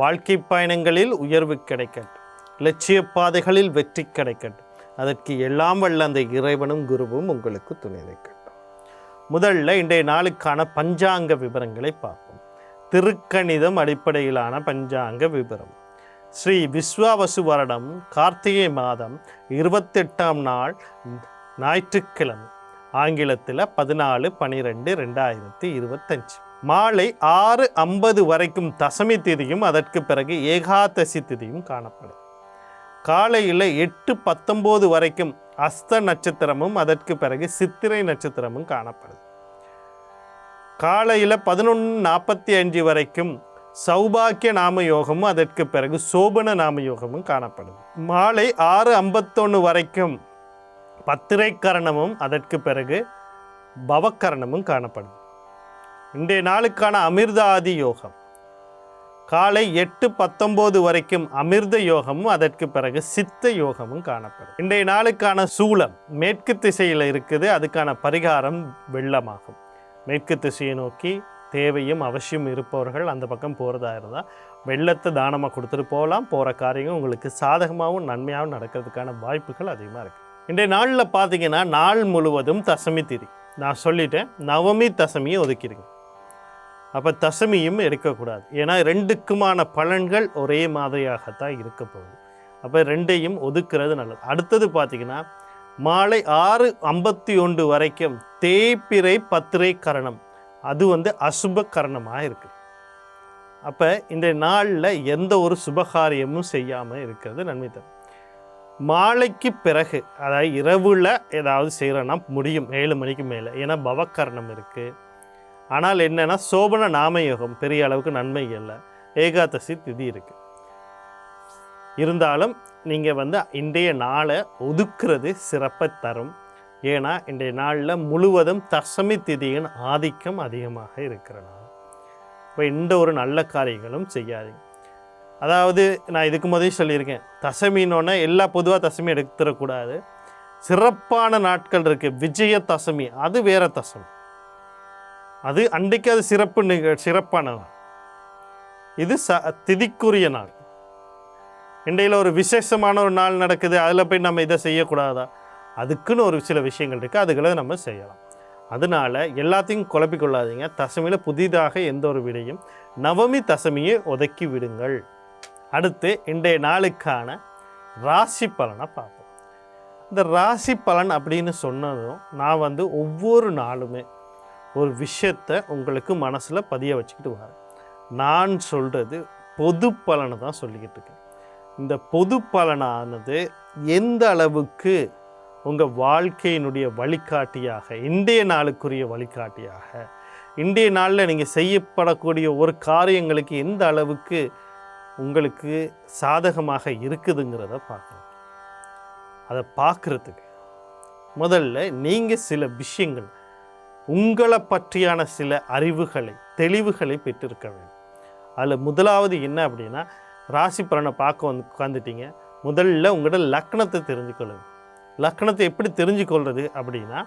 வாழ்க்கை பயணங்களில் உயர்வு கிடைக்கட்டும். லட்சிய பாதைகளில் வெற்றி கிடைக்கட்டும். அதற்கு எல்லாம் வல்ல அந்த இறைவனும் குருவும் உங்களுக்கு துணை வைக்கட்டும் முதல்ல இன்றைய நாளுக்கான பஞ்சாங்க விவரங்களை பார்ப்போம். திருக்கணிதம் அடிப்படையிலான பஞ்சாங்க விவரம் ஸ்ரீ விஸ்வாவசு வருடம் கார்த்திகை மாதம் இருபத்தெட்டாம் நாள் ஞாயிற்றுக்கிழமை. ஆங்கிலத்தில் பதினாலு பனிரெண்டு ரெண்டாயிரத்தி இருபத்தஞ்சு. மாலை ஆறு ஐம்பது வரைக்கும் தசமி திதியும் அதற்கு பிறகு ஏகாதசி திதியும் காணப்படும். காலையில் எட்டு பத்தொம்போது வரைக்கும் அஸ்த நட்சத்திரமும் அதற்கு பிறகு சித்திரை நட்சத்திரமும் காணப்படுது காலையில் பதினொன்று நாற்பத்தி அஞ்சு வரைக்கும் சௌபாக்கிய நாம யோகமும் அதற்கு பிறகு சோபன நாம யோகமும் காணப்படுது மாலை ஆறு ஐம்பத்தொன்று வரைக்கும் பத்திரை கரணமும் அதற்கு பிறகு பவக்கரணமும் காணப்படுது இன்றைய நாளுக்கான அமிர்தாதி யோகம். காலை எட்டு பத்தொம்போது வரைக்கும் அமிர்த யோகமும் அதற்கு பிறகு சித்த யோகமும் காணப்படும். இன்றைய நாளுக்கான சூளம் மேற்கு திசையில் இருக்குது அதுக்கான பரிகாரம் வெள்ளமாகும். மேற்கு திசையை நோக்கி தேவையும் அவசியம் இருப்பவர்கள் அந்த பக்கம் போகிறதா இருந்தால் வெள்ளத்தை தானமாக கொடுத்துட்டு போகலாம். போகிற காரியம் உங்களுக்கு சாதகமாகவும் நன்மையாகவும் நடக்கிறதுக்கான வாய்ப்புகள் அதிகமாக இருக்குது இன்றைய நாளில் பார்த்தீங்கன்னா நாள் முழுவதும் தசமி திதி. நான் சொல்லிட்டேன் நவமி தசமியை ஒதுக்கிடுங்க. அப்போ தசமியும் எடுக்கக்கூடாது. ஏன்னா ரெண்டுக்குமான பலன்கள் ஒரே மாதிரியாகத்தான் இருக்க போகுது. அப்போ ரெண்டையும் ஒதுக்கிறது நல்லது. அடுத்தது பார்த்திங்கன்னா மாலை ஆறு ஐம்பத்தி ஒன்று வரைக்கும் தேய்பிரை பத்திரை கரணம். அது வந்து அசுப கரணமாக இருக்குது. அப்போ இந்த நாளில் எந்த ஒரு சுபகாரியமும் செய்யாமல் இருக்கிறது நன்மை தரும். மாலைக்கு பிறகு அதாவது இரவில் ஏதாவது செய்கிறோன்னா முடியும். ஏழு மணிக்கு மேலே. ஏன்னா பவக்கரணம் இருக்குது ஆனால் என்னென்னா சோபன நாமயோகம் பெரிய அளவுக்கு நன்மை இல்லை ஏகாதசி திதி இருக்குது இருந்தாலும் நீங்கள் வந்து இன்றைய நாளை ஒதுக்குறது சிறப்பை தரும். ஏன்னா இன்றைய நாளில் முழுவதும் தசமி திதியின் ஆதிக்கம் அதிகமாக இருக்கிற நாள். இப்போ எந்த ஒரு நல்ல காரியங்களும் செய்யாதீங்க. அதாவது நான் இதுக்கு முதலே சொல்லியிருக்கேன். தசமின்னொன்னே எல்லா பொதுவாக தசமி எடுத்துடக்கூடாது. சிறப்பான நாட்கள் இருக்குது விஜய தசமி அது வேறு தசமி. அது அன்றைக்கு அது சிறப்பு நிக சிறப்பான இது ச திதிக்குரிய நாள். இன்றையில் ஒரு விசேஷமான ஒரு நாள் நடக்குது அதில் போய் நம்ம இதை செய்யக்கூடாதா? அதுக்குன்னு ஒரு சில விஷயங்கள் இருக்குது அதுகளை நம்ம செய்யலாம். அதனால எல்லாத்தையும் குழப்பிக்கொள்ளாதீங்க. தசமியில் புதிதாக எந்த ஒரு விடையும் நவமி தசமியை ஒதுக்கி விடுங்கள். அடுத்து இன்றைய நாளுக்கான ராசி பலனை பார்ப்போம். இந்த ராசி பலன் அப்படின்னு சொன்னதும் நான் வந்து ஒவ்வொரு நாளுமே ஒரு விஷயத்தை உங்களுக்கு மனசில் பதிய வச்சுக்கிட்டு வரேன் நான் சொல்கிறது பொது பலனை தான் சொல்லிக்கிட்டு இருக்கேன் இந்த பொது பலனானது எந்த அளவுக்கு உங்கள் வாழ்க்கையினுடைய வழிகாட்டியாக இன்றைய நாளுக்குரிய வழிகாட்டியாக இன்றைய நாளில் நீங்கள் செய்யப்படக்கூடிய ஒரு காரியங்களுக்கு எந்த அளவுக்கு உங்களுக்கு சாதகமாக இருக்குதுங்கிறத பார்க்கணும். அதை பார்க்குறதுக்கு முதல்ல நீங்கள் சில விஷயங்கள் உங்களை பற்றியான சில அறிவுகளை தெளிவுகளை பெற்றிருக்க வேண்டும். அதில் முதலாவது என்ன அப்படின்னா ராசி பலனை பார்க்க வந்து உட்காந்துட்டீங்க முதல்ல உங்களோட லக்னத்தை தெரிஞ்சுக்கொள்ளுங்க. லக்னத்தை எப்படி தெரிஞ்சுக்கொள்வது அப்படின்னா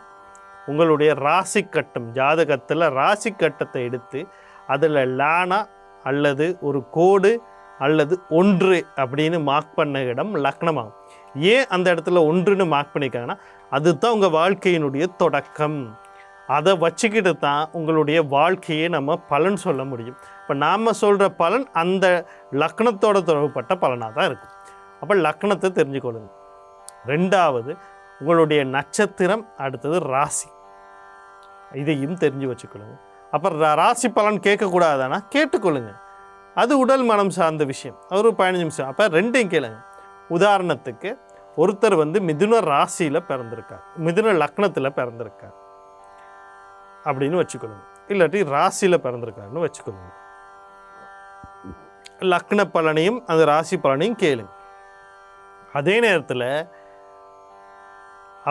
உங்களுடைய ராசி கட்டம் ஜாதகத்தில் ராசி கட்டத்தை எடுத்து அதில் லானா அல்லது ஒரு கோடு அல்லது ஒன்று அப்படின்னு மார்க் பண்ண இடம் லக்னமாகும் ஏன் அந்த இடத்துல ஒன்றுன்னு மார்க் பண்ணியிருக்காங்கன்னா அதுதான் உங்கள் வாழ்க்கையினுடைய தொடக்கம். அதை வச்சுக்கிட்டு தான் உங்களுடைய வாழ்க்கையை நம்ம பலன் சொல்ல முடியும். இப்போ நாம் சொல்கிற பலன் அந்த லக்னத்தோட தொடர்புப்பட்ட பலனாக தான் இருக்கும். அப்போ லக்னத்தை தெரிஞ்சுக்கொள்ளுங்க. ரெண்டாவது உங்களுடைய நட்சத்திரம் அடுத்தது ராசி. இதையும் தெரிஞ்சு வச்சுக்கொள்ளுங்க. அப்புறம் ரா- ராசி பலன் கேட்கக்கூடாதானா கேட்டுக்கொள்ளுங்க. அது உடல் மனம் சார்ந்த விஷயம். ஒரு பதினஞ்சு நிமிஷம். அப்போ ரெண்டையும் கேளுங்க. உதாரணத்துக்கு ஒருத்தர் வந்து மிதுன ராசியில் பிறந்திருக்கார். மிதுன லக்னத்தில் பிறந்திருக்கார். அப்படின்னு வச்சுக்கணும் இல்லாட்டி ராசியில் பிறந்திருக்காருன்னு வச்சுக்கணும் லக்ன பலனையும் அந்த ராசி பலனையும் கேளுங்க. அதே நேரத்தில்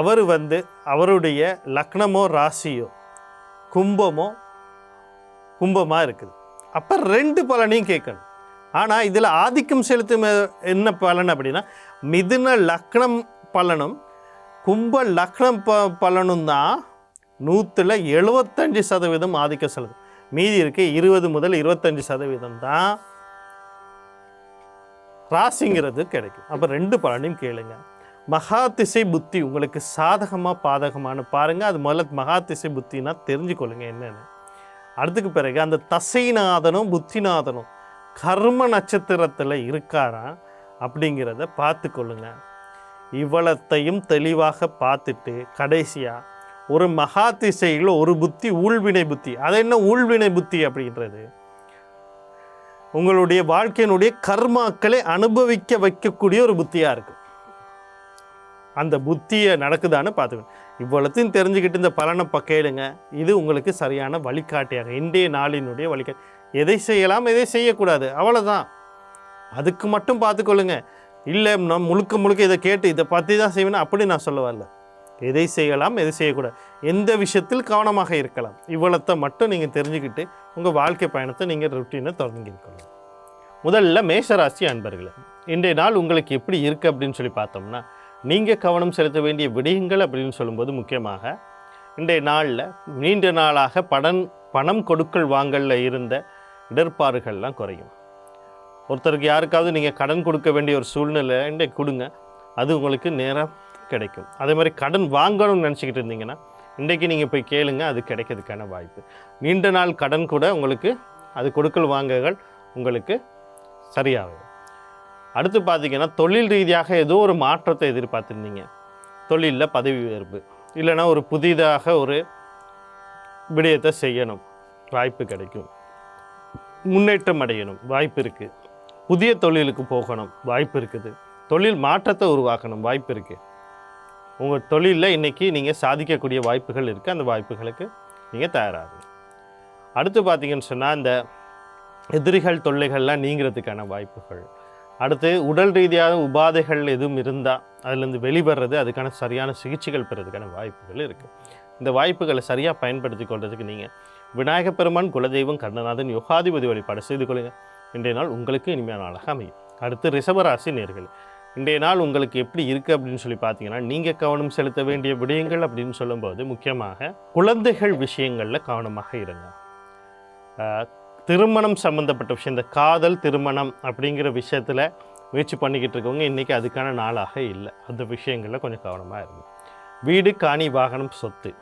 அவர் வந்து அவருடைய லக்னமோ ராசியோ கும்பமோ கும்பமாக இருக்குது. அப்போ ரெண்டு பலனையும் கேட்கணும். ஆனால் இதில் ஆதிக்கம் செலுத்தும் என்ன பலன் அப்படின்னா மிதுன லக்னம் பலனும் கும்ப லக்னம் ப பலனும் தான் நூற்றில் எழுபத்தஞ்சு சதவீதம் ஆதிக்கம் செலுது மீதி இருக்கு இருபது முதல் இருபத்தஞ்சு சதவீதம் தான் ராசிங்கிறது கிடைக்கும். அப்போ ரெண்டு பலனையும் கேளுங்க. மகா திசை புத்தி உங்களுக்கு சாதகமாக பாதகமானு பாருங்கள் அது முதல்ல மகா திசை புத்தினா தெரிஞ்சுக்கொள்ளுங்க என்னென்னு. அடுத்துக்கு பிறகு அந்த தசைநாதனும் புத்திநாதனும் கர்ம நட்சத்திரத்தில் இருக்காரா அப்படிங்கிறத பார்த்து கொள்ளுங்க இவ்வளத்தையும் தெளிவாக பார்த்துட்டு கடைசியாக ஒரு மகா திசையில் ஒரு புத்தி ஊழ்வினை புத்தி. அது என்ன ஊழ்வினை புத்தி அப்படின்றது? உங்களுடைய வாழ்க்கையினுடைய கர்மாக்களை அனுபவிக்க வைக்கக்கூடிய ஒரு புத்தியாக இருக்கு. அந்த புத்தியை நடக்குதான்னு பார்த்துக்கணும். இவ்வளோத்தையும் தெரிஞ்சுக்கிட்டு இந்த பலனை கேளுங்க. இது உங்களுக்கு சரியான வழிகாட்டியாக இன்றைய நாளினுடைய வழிகாட்டி எதை செய்யலாம் எதை செய்யக்கூடாது அவ்வளோதான் அதுக்கு மட்டும் பார்த்துக்கொள்ளுங்க. இல்லை நான் முழுக்க முழுக்க இதை கேட்டு இதை பற்றி தான் செய்வேன்னு அப்படி நான் சொல்ல வரல. எதை செய்யலாம் எதை செய்யக்கூடாது? எந்த விஷயத்தில் கவனமாக இருக்கலாம்? இவ்வளத்தை மட்டும் நீங்கள் தெரிஞ்சுக்கிட்டு உங்கள் வாழ்க்கை பயணத்தை நீங்கள் ருட்டீனை தொடங்கியிருக்கணும் முதல்ல மேஷராசி அன்பர்களே இன்றைய நாள் உங்களுக்கு எப்படி இருக்குது அப்படின்னு சொல்லி பார்த்தோம்னா நீங்கள் கவனம் செலுத்த வேண்டிய விடயங்கள் அப்படின்னு சொல்லும்போது முக்கியமாக இன்றைய நாளில் நீண்ட நாளாக படன் பணம் கொடுக்கல் வாங்கலில் இருந்த இடர்பாடுகள்லாம் குறையும். ஒருத்தருக்கு யாருக்காவது நீங்கள் கடன் கொடுக்க வேண்டிய ஒரு சூழ்நிலை இன்றைக்கு கொடுங்க. அது உங்களுக்கு நேராக கிடைக்கும். அதே மாதிரி கடன் வாங்கணும்னு நினச்சிக்கிட்டு இருந்தீங்கன்னா இன்றைக்கு நீங்கள் போய் கேளுங்க அது கிடைக்கிறதுக்கான வாய்ப்பு. நீண்ட நாள் கடன் கூட உங்களுக்கு அது கொடுக்கல் வாங்குகள் உங்களுக்கு சரியாகும். அடுத்து பார்த்தீங்கன்னா தொழில் ரீதியாக ஏதோ ஒரு மாற்றத்தை எதிர்பார்த்துருந்தீங்க. தொழிலில் பதவி உயர்வு இல்லைன்னா ஒரு புதிதாக ஒரு விடயத்தை செய்யணும். வாய்ப்பு கிடைக்கும். முன்னேற்றம் அடையணும். வாய்ப்பு இருக்குது புதிய தொழிலுக்கு போகணும். வாய்ப்பு இருக்குது. தொழில் மாற்றத்தை உருவாக்கணும். வாய்ப்பு இருக்குது உங்கள் தொழிலில் இன்றைக்கி நீங்கள் சாதிக்கக்கூடிய வாய்ப்புகள் இருக்குது அந்த வாய்ப்புகளுக்கு நீங்கள் தயாராகணும் அடுத்து பார்த்தீங்கன்னு சொன்னால் இந்த எதிரிகள் தொல்லைகள்லாம் நீங்கிறதுக்கான வாய்ப்புகள். அடுத்து உடல் ரீதியாக உபாதைகள் எதுவும் இருந்தால் அதுலேருந்து வெளிவர்றது அதுக்கான சரியான சிகிச்சைகள் பெறதுக்கான வாய்ப்புகள் இருக்குது இந்த வாய்ப்புகளை சரியாக பயன்படுத்தி கொள்றதுக்கு நீங்கள் விநாயகப் பெருமான் குலதெய்வம் கண்ணநாதன் யோகாதிபதி வழிபாடு செய்து கொள்ளுங்கள் இன்றைய நாள் உங்களுக்கு இனிமையான நாளாக அமையும். அடுத்து ரிஷபராசி நேர்கள். இன்றைய நாள் உங்களுக்கு எப்படி இருக்குது அப்படின்னு சொல்லி பார்த்தீங்கன்னா நீங்கள் கவனம் செலுத்த வேண்டிய விடயங்கள் அப்படின்னு சொல்லும்போது முக்கியமாக குழந்தைகள் விஷயங்களில் கவனமாக இருங்க. திருமணம் சம்மந்தப்பட்ட விஷயம் இந்த காதல் திருமணம் அப்படிங்கிற விஷயத்தில் முயற்சி பண்ணிக்கிட்டு இருக்கவங்க இன்றைக்கி அதுக்கான நாளாக இல்லை. அந்த விஷயங்களில் கொஞ்சம் கவனமாக இருங்க. வீடு காணி வாகனம் சொத்து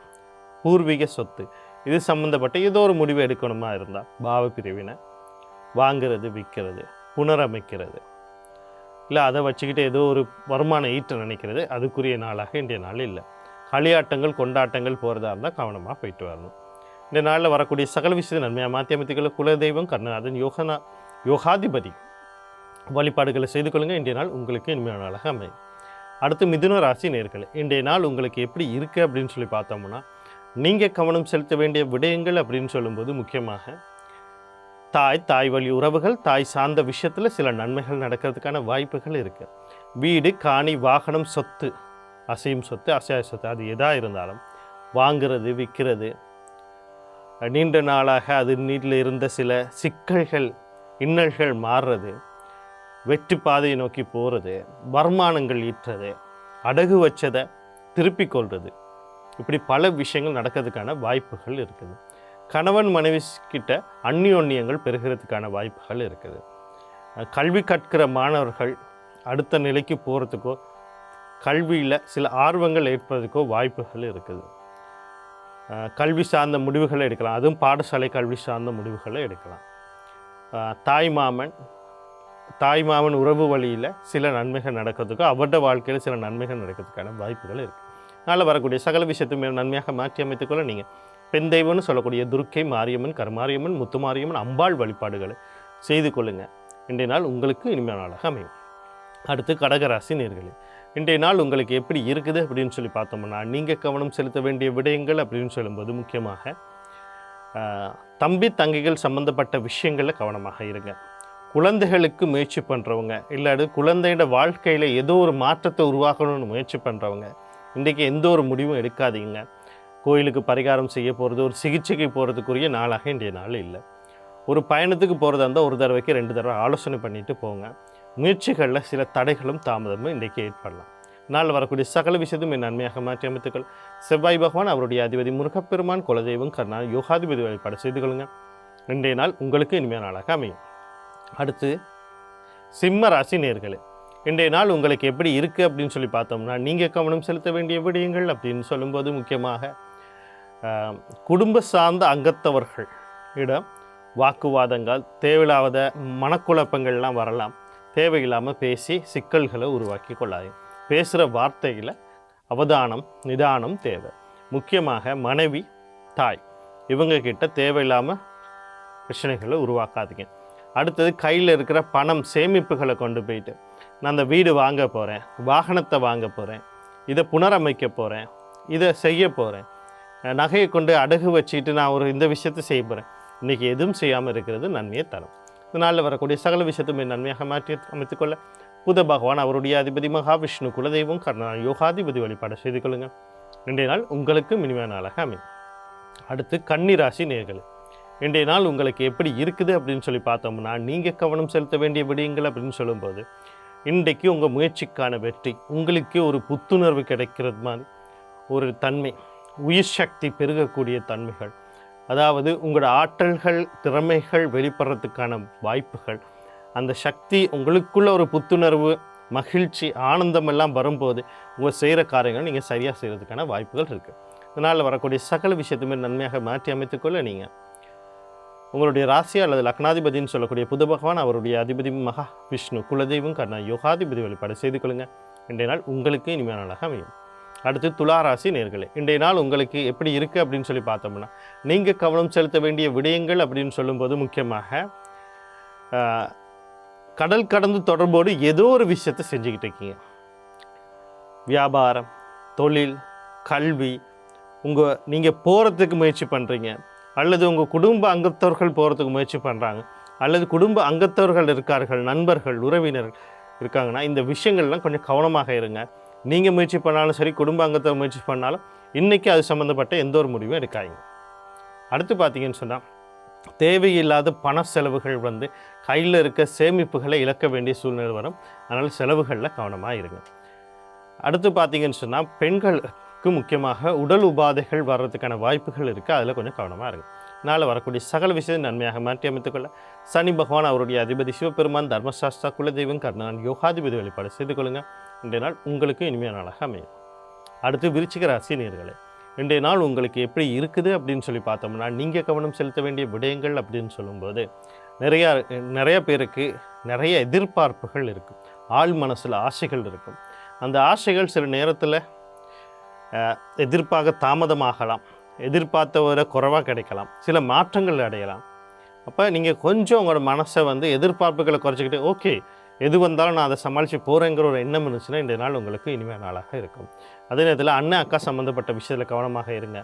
பூர்வீக சொத்து இது சம்மந்தப்பட்ட ஏதோ ஒரு முடிவு எடுக்கணுமா இருந்தால் பாவ பிரிவினை வாங்குறது விற்கிறது புனரமைக்கிறது இல்லை அதை வச்சுக்கிட்டு ஏதோ ஒரு வருமானம் ஈட்ட நினைக்கிறது அதுக்குரிய நாளாக இன்றைய நாள் இல்லை. களியாட்டங்கள் கொண்டாட்டங்கள் போகிறதா இருந்தால் கவனமாக போயிட்டு வரணும். இந்த நாளில் வரக்கூடிய சகல விஷயத்தை நன்மையாக மாற்றி அமைத்துக்கள் குலதெய்வம் கர்ணநாதன் யோகனா யோகாதிபதி வழிபாடுகளை செய்து கொள்ளுங்கள் இன்றைய நாள் உங்களுக்கு இனிமையான நாளாக அமையும். அடுத்து மிதுன ராசி நேர்களை இன்றைய நாள் உங்களுக்கு எப்படி இருக்குது அப்படின்னு சொல்லி பார்த்தோம்னா நீங்கள் கவனம் செலுத்த வேண்டிய விடயங்கள் அப்படின்னு சொல்லும்போது முக்கியமாக தாய் தாய் வழி உறவுகள் தாய் சார்ந்த விஷயத்தில் சில நன்மைகள் நடக்கிறதுக்கான வாய்ப்புகள் இருக்குது வீடு காணி வாகனம் சொத்து அசையும் சொத்து அசைய சொத்து அது எதாக இருந்தாலும் வாங்குறது விற்கிறது நீண்ட நாளாக அது நீட்டில் இருந்த சில சிக்கல்கள் இன்னல்கள் மாறுறது. வெற்றி பாதையை நோக்கி போகிறது வருமானங்கள் ஈட்டுறது அடகு வச்சதை திருப்பிக் கொள்வது இப்படி பல விஷயங்கள் நடக்கிறதுக்கான வாய்ப்புகள் இருக்குது. கணவன் மனைவி கிட்ட அந்நியோன்யங்கள் பெருகிறதுக்கான வாய்ப்புகள் இருக்குது. கல்வி கற்கிற மாணவர்கள் அடுத்த நிலைக்கு போகிறதுக்கோ கல்வியில் சில ஆர்வங்கள் ஏற்படுறதுக்கோ வாய்ப்புகள் இருக்குது. கல்வி சார்ந்த முடிவுகளை எடுக்கலாம். அதுவும் பாடசாலை கல்வி சார்ந்த முடிவுகளை எடுக்கலாம். தாய் மாமன் தாய் மாமன் உறவு வழியில் சில நன்மைகள் நடக்கிறதுக்கோ அவருடைய வாழ்க்கையில் சில நன்மைகள் நடக்கிறதுக்கான வாய்ப்புகள் இருக்குது அதனால் வரக்கூடிய சகல விஷயத்தையும் நன்மையாக மாற்றி அமைத்துக்கொள்ள நீங்கள் பெண் தெய்வம்னு சொல்லக்கூடிய துர்க்கை மாரியம்மன் கருமாரியம்மன் முத்துமாரியம்மன் அம்பாள் வழிபாடுகளை செய்து கொள்ளுங்க. இன்றைய நாள் உங்களுக்கு இனிமையான நாளாக அமையும். அடுத்து கடகராசி நேர்களே இன்றைய நாள் உங்களுக்கு எப்படி இருக்குது அப்படின்னு சொல்லி பார்த்தோம்னா நீங்கள் கவனம் செலுத்த வேண்டிய விடயங்கள் அப்படின்னு சொல்லும்போது முக்கியமாக தம்பி தங்கைகள் சம்பந்தப்பட்ட விஷயங்களில் கவனமாக இருங்க. குழந்தைகளுக்கு முயற்சி பண்ணுறவங்க இல்லாது குழந்தையோட வாழ்க்கையில் ஏதோ ஒரு மாற்றத்தை உருவாக்கணும்னு முயற்சி பண்ணுறவங்க இன்றைக்கி எந்த ஒரு முடிவும் எடுக்காதீங்க. கோயிலுக்கு பரிகாரம் செய்ய போகிறது ஒரு சிகிச்சைக்கு போகிறதுக்குரிய நாளாக இன்றைய நாள் இல்லை. ஒரு பயணத்துக்கு போகிறதா இருந்தால் ஒரு தடவைக்கு ரெண்டு தடவை ஆலோசனை பண்ணிட்டு போங்க. முயற்சிகளில் சில தடைகளும் தாமதமும் இன்றைக்கி ஏற்படலாம். நாள் வரக்கூடிய சகல விஷயத்தும் என் நன்மையாக மாற்றி அமைத்துக்கள். செவ்வாய் பகவான் அவருடைய அதிபதி முருகப்பெருமான் குலதெய்வம் கர்ணா யோகாதிபதி வழிபாடு செய்து கொள்ளுங்க. இன்றைய நாள் உங்களுக்கு இனிமையான நாளாக அமையும். அடுத்து சிம்ம ராசி நேர்களே இன்றைய நாள் உங்களுக்கு எப்படி இருக்குது அப்படின்னு சொல்லி பார்த்தோம்னா நீங்கள் கவனம் செலுத்த வேண்டிய விடயங்கள் அப்படின்னு சொல்லும்போது முக்கியமாக குடும்ப சார்ந்த அங்கத்தவர்கள் இடம் வாக்குவாதங்கள் தேவையில்லாத மனக்குழப்பங்கள்லாம் வரலாம். தேவையில்லாமல் பேசி சிக்கல்களை உருவாக்கி கொள்ளாது பேசுகிற வார்த்தையில் அவதானம் நிதானம் தேவை. முக்கியமாக மனைவி தாய் இவங்கக்கிட்ட தேவையில்லாமல் பிரச்சனைகளை உருவாக்காதீங்க. அடுத்தது கையில் இருக்கிற பணம் சேமிப்புகளை கொண்டு போயிட்டு நான் அந்த வீடு வாங்க போகிறேன் வாகனத்தை வாங்க போகிறேன் இதை புனரமைக்க போகிறேன் இதை செய்ய போகிறேன் நகையை கொண்டு அடகு வச்சுட்டு நான் ஒரு இந்த விஷயத்தை செய்ய போகிறேன் இன்றைக்கி எதுவும் செய்யாமல் இருக்கிறது நன்மையை தரும். இதனால் வரக்கூடிய சகல விஷயத்துமே நன்மையாக மாற்றி அமைத்துக்கொள்ள புத பகவான் அவருடைய அதிபதி மகாவிஷ்ணு குலதெய்வம் கர்ணா யோகாதிபதி வழிபாடு செய்து கொள்ளுங்கள் இன்றைய நாள் உங்களுக்கு இனிமையான நாளாக அமையும். அடுத்து கன்னிராசி நேர்கள் இன்றைய நாள் உங்களுக்கு எப்படி இருக்குது அப்படின்னு சொல்லி பார்த்தோம்னா நீங்கள் கவனம் செலுத்த வேண்டிய விடயங்கள் அப்படின்னு சொல்லும்போது இன்றைக்கு உங்கள் முயற்சிக்கான வெற்றி உங்களுக்கே ஒரு புத்துணர்வு கிடைக்கிறது மாதிரி ஒரு தன்மை உயிர் சக்தி பெருகக்கூடிய தன்மைகள். அதாவது உங்களோட ஆற்றல்கள் திறமைகள் வெளிப்படுறதுக்கான வாய்ப்புகள். அந்த சக்தி உங்களுக்குள்ள ஒரு புத்துணர்வு மகிழ்ச்சி ஆனந்தம் எல்லாம் வரும்போது உங்கள் செய்கிற காரியங்கள் நீங்கள் சரியாக செய்கிறதுக்கான வாய்ப்புகள் இருக்குது இதனால் வரக்கூடிய சகல விஷயத்துமே நன்மையாக மாற்றி அமைத்துக்கொள்ள நீங்கள் உங்களுடைய ராசி அல்லது லக்னாதிபதின்னு சொல்லக்கூடிய புத பகவான் அவருடைய அதிபதி மகா விஷ்ணு குலதெய்வம் கர்ணா யோகாதிபதி வழிபாடு செய்து கொள்ளுங்கள் இன்றைய நாள் உங்களுக்கு இனிமையான நாளாக அமையும். அடுத்து துளாராசி நேர்களே இன்றைய நாள் உங்களுக்கு எப்படி இருக்குது அப்படின்னு சொல்லி பார்த்தோம்னா நீங்கள் கவனம் செலுத்த வேண்டிய விடயங்கள் அப்படின்னு சொல்லும்போது முக்கியமாக கடல் கடந்து தொடர்போடு ஏதோ ஒரு விஷயத்தை செஞ்சுக்கிட்டு இருக்கீங்க. வியாபாரம் தொழில் கல்வி உங்கள் நீங்கள் போகிறதுக்கு முயற்சி பண்ணுறீங்க அல்லது உங்கள் குடும்ப அங்கத்தவர்கள் போகிறதுக்கு முயற்சி பண்ணுறாங்க அல்லது குடும்ப அங்கத்தவர்கள் இருக்கார்கள் நண்பர்கள் உறவினர்கள் இருக்காங்கன்னா இந்த விஷயங்கள்லாம் கொஞ்சம் கவனமாக இருங்க. நீங்கள் முயற்சி பண்ணாலும் சரி குடும்ப அங்கத்தை முயற்சி பண்ணாலும் இன்றைக்கி அது சம்மந்தப்பட்ட எந்த ஒரு முடிவும் எடுக்காதீங்க. அடுத்து பார்த்தீங்கன்னு சொன்னால் தேவையில்லாத பண செலவுகள் வந்து கையில் இருக்க சேமிப்புகளை இழக்க வேண்டிய சூழ்நிலை வரும். அதனால் செலவுகளில் கவனமாக இருங்க. அடுத்து பார்த்தீங்கன்னு சொன்னால் பெண்களுக்கு முக்கியமாக உடல் உபாதைகள் வர்றதுக்கான வாய்ப்புகள் இருக்குது அதில் கொஞ்சம் கவனமாக இருங்க. நாளை வரக்கூடிய சகல விஷயத்தை நன்மையாக மாற்றி அமைத்துக்கொள்ள சனி பகவான் அவருடைய அதிபதி சிவபெருமான் தர்மசாஸ்தா குலதெய்வம் கர்ணன் யோகாதிபதி வழிபாடு செய்து கொள்ளுங்க. இன்றைய நாள் உங்களுக்கு இனிமையான நாளாக அமையும். அடுத்து விருச்சிக ராசி நேர்களே இன்றைய நாள் உங்களுக்கு எப்படி இருக்குது அப்படின்னு சொல்லி பார்த்தோம்னா நீங்கள் கவனம் செலுத்த வேண்டிய விடயங்கள் அப்படின்னு சொல்லும்போது நிறையா நிறைய பேருக்கு நிறைய எதிர்பார்ப்புகள் இருக்கும். ஆள் மனசில் ஆசைகள் இருக்கும். அந்த ஆசைகள் சில நேரத்தில் எதிர்ப்பாக தாமதமாகலாம். எதிர்பார்த்தவரை குறைவாக கிடைக்கலாம். சில மாற்றங்கள் அடையலாம். அப்போ நீங்கள் கொஞ்சம் உங்களோட மனசை வந்து எதிர்பார்ப்புகளை குறைச்சிக்கிட்டு ஓகே எது வந்தாலும் நான் அதை சமாளித்து போகிறேங்கிற ஒரு எண்ணம் இருந்துச்சுன்னா இந்த நாள் உங்களுக்கு இனிமேல் நாளாக இருக்கும். அதே நேரத்தில் அண்ணன் அக்கா சம்மந்தப்பட்ட விஷயத்தில் கவனமாக இருங்க.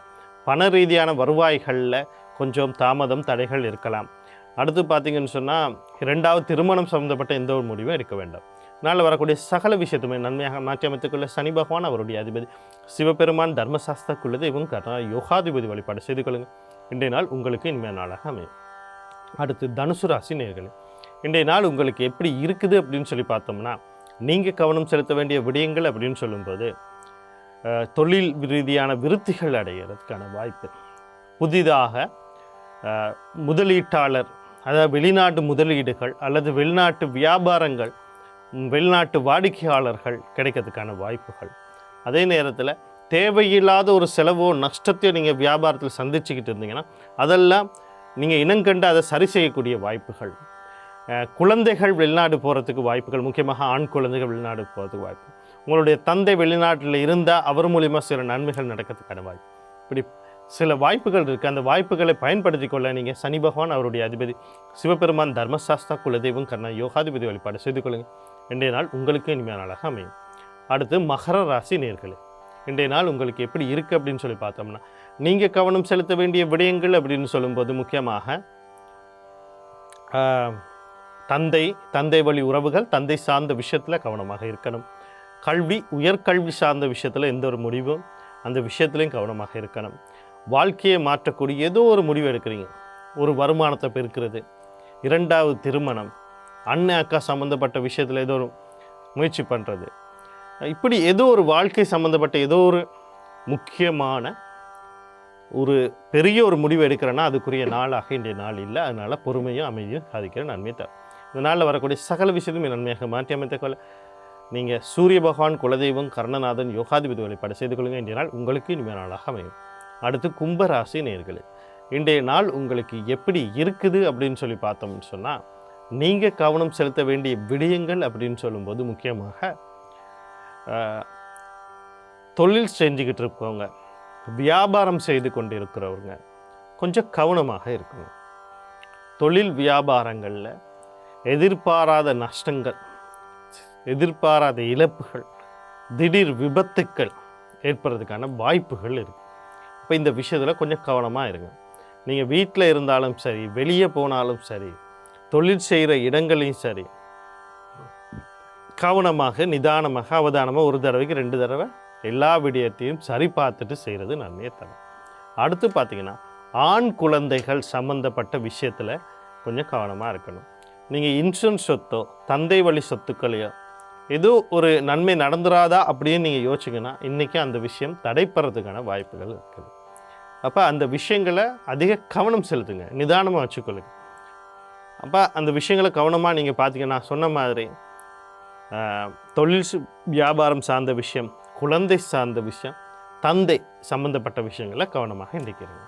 பண ரீதியான வருவாய்களில் கொஞ்சம் தாமதம் தடைகள் இருக்கலாம். அடுத்து பார்த்தீங்கன்னு சொன்னால் ரெண்டாவது திருமணம் சம்மந்தப்பட்ட எந்த ஒரு முடிவும் இருக்க வேண்டாம். நாளில் வரக்கூடிய சகல விஷயத்துமே நன்மையாக மாற்றி அமைத்துக்கொள்ள சனி பகவான் அவருடைய அதிபதி சிவபெருமான் தர்மசாஸ்திர இவங்க கர்ணா யோகாதிபதி வழிபாடு செய்து கொள்ளுங்கள் இன்றைய நாள் உங்களுக்கு இனிமையான நாளாக அமையும். அடுத்து தனுசு ராசி நேர்களே இன்றைய நாள் உங்களுக்கு எப்படி இருக்குது அப்படின்னு சொல்லி பார்த்தோம்னா நீங்கள் கவனம் செலுத்த வேண்டிய விடயங்கள் அப்படின்னு சொல்லும்போது தொழில் ரீதியான விருத்திகள் அடைகிறதுக்கான வாய்ப்பு. புதிதாக முதலீட்டாளர் அதாவது வெளிநாட்டு முதலீடுகள் அல்லது வெளிநாட்டு வியாபாரங்கள் வெளிநாட்டு வாடிக்கையாளர்கள் கிடைக்கிறதுக்கான வாய்ப்புகள். அதே நேரத்தில் தேவையில்லாத ஒரு செலவோ நஷ்டத்தையோ நீங்கள் வியாபாரத்தில் சந்திச்சுக்கிட்டு இருந்தீங்கன்னா அதெல்லாம் நீங்கள் இனங்கண்டு அதை சரி செய்யக்கூடிய வாய்ப்புகள். குழந்தைகள் வெளிநாடு போகிறதுக்கு வாய்ப்புகள் முக்கியமாக ஆண் குழந்தைகள் வெளிநாடு போகிறதுக்கு வாய்ப்பு. உங்களுடைய தந்தை வெளிநாட்டில் இருந்தால் அவர் மூலிமா சில நன்மைகள் நடக்கிறதுக்கான வாய்ப்பு. இப்படி சில வாய்ப்புகள் இருக்குது அந்த வாய்ப்புகளை பயன்படுத்தி கொள்ள நீங்கள் சனி பகவான் அவருடைய அதிபதி சிவபெருமான் தர்மசாஸ்தா குலதெய்வம் கர்ணா யோகாதிபதி வழிபாடு செய்து கொள்ளுங்கள் இன்றைய நாள் உங்களுக்கு இனிமையான நாளாக அமையும். அடுத்து மகர ராசி நேர்களே இன்றைய நாள் உங்களுக்கு எப்படி இருக்குது அப்படின்னு சொல்லி பார்த்தோம்னா நீங்கள் கவனம் செலுத்த வேண்டிய விடயங்கள் அப்படின்னு சொல்லும்போது முக்கியமாக தந்தை தந்தை வழி உறவுகள் தந்தை சார்ந்த விஷயத்தில் கவனமாக இருக்கணும். கல்வி உயர்கல்வி சார்ந்த விஷயத்தில் எந்த ஒரு முடிவும் அந்த விஷயத்துலையும் கவனமாக இருக்கணும். வாழ்க்கையை மாற்றக்கூடிய ஏதோ ஒரு முடிவு எடுக்கிறீங்க. ஒரு வருமானத்தை பெருக்கிறது. இரண்டாவது திருமணம். அண்ணன் அக்கா சம்மந்தப்பட்ட விஷயத்தில் ஏதோ ஒரு முயற்சி பண்ணுறது இப்படி ஏதோ ஒரு வாழ்க்கை சம்மந்தப்பட்ட ஏதோ ஒரு முக்கியமான ஒரு பெரிய ஒரு முடிவு எடுக்கிறேன்னா அதுக்குரிய நாளாக இன்றைய நாள் இல்லை. அதனால் பொறுமையும் அமைதியும் சாதிக்கிற நன்மை தரும். இந்த நாளில் வரக்கூடிய சகல விஷயத்தையும் நன்மையாக மாற்றி அமைத்துக் கொள்ள நீங்கள் சூரிய பகவான் குலதெய்வம் கர்ணநாதன் யோகாதிபதி வழிபாடு செய்து கொள்ளுங்கள். இன்றைய நாள் உங்களுக்கு இனிமேல் நாளாக அமையும். அடுத்து கும்பராசி நேர்களே இன்றைய நாள் உங்களுக்கு எப்படி இருக்குது அப்படின்னு சொல்லி பார்த்தோம்னு சொன்னால் நீங்கள் கவனம் செலுத்த வேண்டிய விடயங்கள் அப்படின்னு சொல்லும்போது முக்கியமாக ஆஹ், தொழில் செஞ்சுக்கிட்டு இருக்கவங்க வியாபாரம் செய்து கொண்டு இருக்கிறவங்க கொஞ்சம் கவனமாக இருக்கணும். தொழில் வியாபாரங்களில் எதிர்பாராத நஷ்டங்கள் எதிர்பாராத இழப்புகள் திடீர் விபத்துக்கள் ஏற்படுறதுக்கான வாய்ப்புகள் இருக்குது இப்போ இந்த விஷயத்தில் கொஞ்சம் கவனமாக இருங்க. நீங்கள் வீட்டில் இருந்தாலும் சரி வெளியே போனாலும் சரி தொழில் செய்கிற இடங்களையும் சரி கவனமாக நிதானமாக அவதானமாக ஒரு தடவைக்கு ரெண்டு தடவை எல்லா விடயத்தையும் சரி பார்த்துட்டு செய்கிறது நன்மையை தரும். அடுத்து பார்த்தீங்கன்னா ஆண் குழந்தைகள் சம்மந்தப்பட்ட விஷயத்தில் கொஞ்சம் கவனமாக இருக்கணும். நீங்கள் இன்சூரன்ஸ் சொத்தோ தந்தை வழி சொத்துக்களையோ ஏதோ ஒரு நன்மை நடந்துராதா அப்படின்னு நீங்கள் யோசிச்சிங்கன்னா இன்றைக்கி அந்த விஷயம் தடைப்படுறதுக்கான வாய்ப்புகள் இருக்குது. அப்போ அந்த விஷயங்களை அதிக கவனம் செலுத்துங்க. நிதானமாக வச்சுக்கொள்ளுங்க. அப்போ அந்த விஷயங்களை கவனமாக நீங்கள் பார்த்தீங்கன்னா சொன்ன மாதிரி தொழில் வியாபாரம் சார்ந்த விஷயம் குழந்தை சார்ந்த விஷயம் தந்தை சம்மந்தப்பட்ட விஷயங்களை கவனமாக இன்றைக்கிறீங்க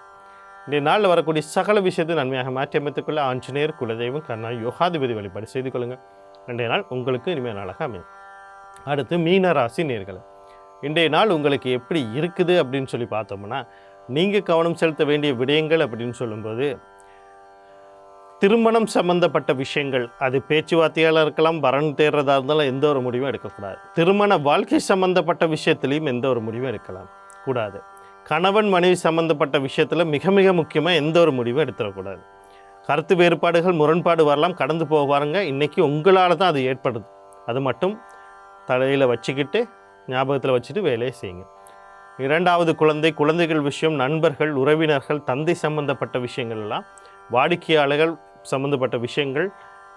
இன்றைய நாளில் வரக்கூடிய சகல விஷயத்தை நன்மையாக மாற்றி அமைத்துக்கொள்ள ஆஞ்சநேயர் குலதெய்வம் கண்ணா யோகாதிபதி வழிபாடு செய்து கொள்ளுங்கள். இன்றைய நாள் உங்களுக்கு இனிமேல் நாளாக அமையும். அடுத்து மீன ராசி நேர்களை இன்றைய நாள் உங்களுக்கு எப்படி இருக்குது அப்படின்னு சொல்லி பார்த்தோம்னா நீங்கள் கவனம் செலுத்த வேண்டிய விடயங்கள் அப்படின்னு சொல்லும்போது திருமணம் சம்பந்தப்பட்ட விஷயங்கள் அது பேச்சுவார்த்தையாக இருக்கலாம் வரன் தேடுறதா இருந்தாலும் எந்த ஒரு முடிவும் எடுக்கக்கூடாது. திருமண வாழ்க்கை சம்பந்தப்பட்ட விஷயத்துலையும் எந்த ஒரு முடிவும் எடுக்கலாம். கூடாது. கணவன் மனைவி சம்பந்தப்பட்ட விஷயத்தில் மிக மிக முக்கியமாக எந்த ஒரு முடிவும் எடுத்துடக்கூடாது. கருத்து வேறுபாடுகள் முரண்பாடு வரலாம் கடந்து போக பாருங்க. இன்றைக்கி உங்களால் தான் அது ஏற்படுது. அது மட்டும் தலையில் வச்சுக்கிட்டு ஞாபகத்தில் வச்சுட்டு வேலையை செய்யுங்க. இரண்டாவது குழந்தை குழந்தைகள் விஷயம் நண்பர்கள் உறவினர்கள் தந்தை சம்பந்தப்பட்ட விஷயங்கள் எல்லாம் வாடிக்கையாளர்கள் சம்மந்தப்பட்ட விஷயங்கள்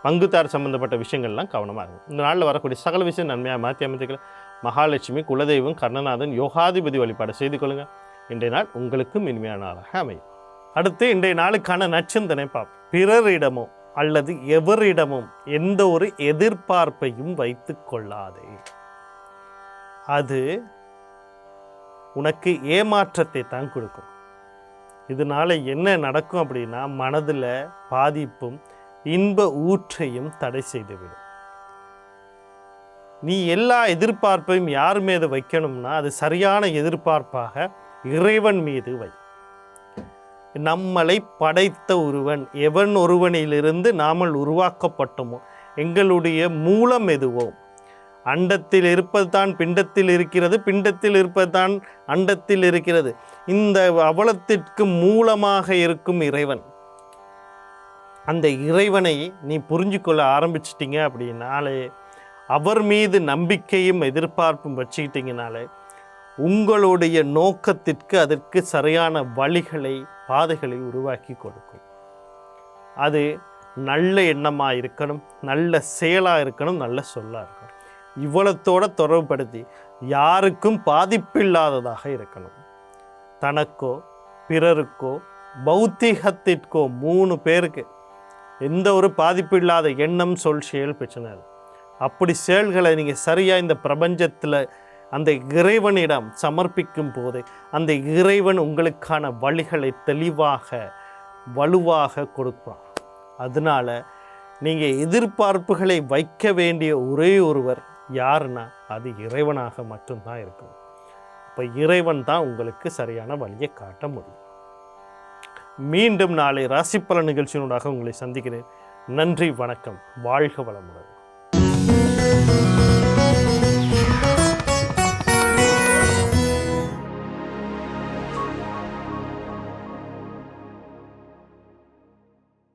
பங்குதார் சம்மந்தப்பட்ட விஷயங்கள்லாம் கவனமாக இருக்கும் இந்த நாளில் வரக்கூடிய சகல விஷயம் நன்மையாக மாற்றி அமைத்துக்கலாம் மகாலட்சுமி குலதெய்வம் கர்ணநாதன் யோகாதிபதி வழிபாடு செய்து கொள்ளுங்கள் இன்றைய நாள் உங்களுக்கும் இனிமையான நாளாக அமையும். அடுத்து இன்றைய நாளுக்கான நச்சிந்தனை பார்ப்போம். பிறரிடமோ அல்லது எவரிடமும் எந்த ஒரு எதிர்பார்ப்பையும் வைத்து கொள்ளாதே. அது உனக்கு ஏமாற்றத்தை தான் கொடுக்கும். இதனால என்ன நடக்கும் அப்படின்னா மனதில் பாதிப்பும் இன்ப ஊற்றையும் தடை செய்துவிடும். நீ எல்லா எதிர்பார்ப்பையும் யார் மீது வைக்கணும்னா அது சரியான எதிர்பார்ப்பாக இறைவன் மீது வை. நம்மளை படைத்த ஒருவன் எவன் ஒருவனிலிருந்து நாமல் உருவாக்கப்பட்டோமோ எங்களுடைய மூலம் எதுவோ. அண்டத்தில் இருப்பது தான் பிண்டத்தில் இருக்கிறது பிண்டத்தில் இருப்பது தான் அண்டத்தில் இருக்கிறது. இந்த அவலத்திற்கு மூலமாக இருக்கும் இறைவன். அந்த இறைவனை நீ புரிஞ்சு கொள்ள ஆரம்பிச்சிட்டிங்க அப்படின்னாலே அவர் மீது நம்பிக்கையும் எதிர்பார்ப்பும் வச்சுக்கிட்டிங்கனாலே உங்களுடைய நோக்கத்திற்கு அதற்கு சரியான வழிகளை பாதைகளை உருவாக்கி கொடுக்கும். அது நல்ல எண்ணமாக இருக்கணும் நல்ல செயலாக இருக்கணும் நல்ல சொல்லாக இருக்கணும். இவ்வளத்தோட தொடர்புபடுத்தி யாருக்கும் பாதிப்பில்லாததாக இருக்கணும். தனக்கோ பிறருக்கோ பௌத்திகத்திற்கோ மூணு பேருக்கு எந்த ஒரு பாதிப்பு இல்லாத எண்ணம் சொல் செயல் பிரச்சனை இல்லை அப்படி செயல்களை நீங்கள் சரியாக இந்த பிரபஞ்சத்தில் அந்த இறைவனிடம் சமர்ப்பிக்கும் போது அந்த இறைவன் உங்களுக்கான வழிகளை தெளிவாக வலுவாக கொடுப்பான். அதனால நீங்கள் எதிர்பார்ப்புகளை வைக்க வேண்டிய ஒரே ஒருவர் யாருன்னா அது இறைவனாக மட்டும்தான் இருக்கும் இப்போ இறைவன் தான் உங்களுக்கு சரியான வழியை காட்ட முடியும். மீண்டும் நாளை ராசிப்பல நிகழ்ச்சியினூடாக உங்களை சந்திக்கிறேன். நன்றி வணக்கம். வாழ்க வளமுடன்.